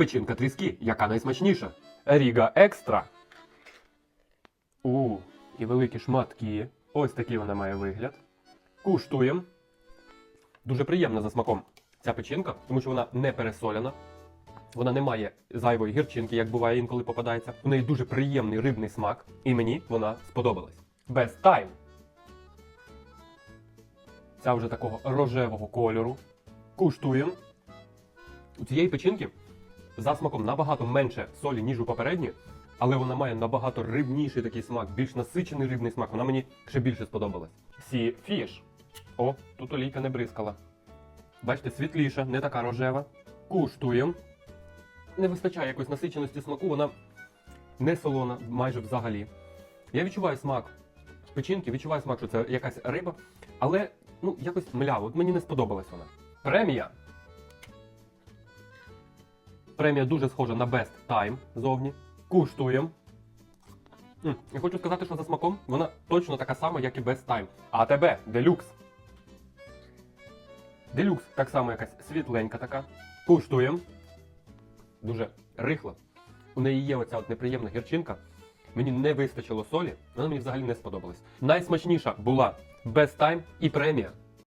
Печінка тріски, яка найсмачніша. Ріга екстра. У, і великі шматки. Ось такий вона має вигляд. Куштуємо. Дуже приємна за смаком ця печінка, тому що вона не пересоляна. Вона не має зайвої гірчинки, як буває інколи попадається. У неї дуже приємний рибний смак, і мені вона сподобалась. Best time. Ця вже такого рожевого кольору. Куштуємо. У цієї печінки за смаком набагато менше солі, ніж у попередньої, але вона має набагато рибніший такий смак, більш насичений рибний смак. Вона мені ще більше сподобалась. Сі фіш. О, тут олійка не бризкала. Бачите, світліша, не така рожева. Куштуємо. Не вистачає якоїсь насиченості смаку, вона не солона майже взагалі. Я відчуваю смак печінки, відчуваю смак, що це якась риба, але ну, якось мляво. От мені не сподобалась вона. Премія. Премія дуже схожа на Best Time зовні. Куштуємо. Я хочу сказати, що за смаком вона точно така сама, як і Best Time. АТБ Делюкс. Делюкс так само якась світленька така. Куштуємо. Дуже рихла. У неї є оця от неприємна гірчинка. Мені не вистачило солі, вона мені взагалі не сподобалась. Найсмачніша була Best Time і премія.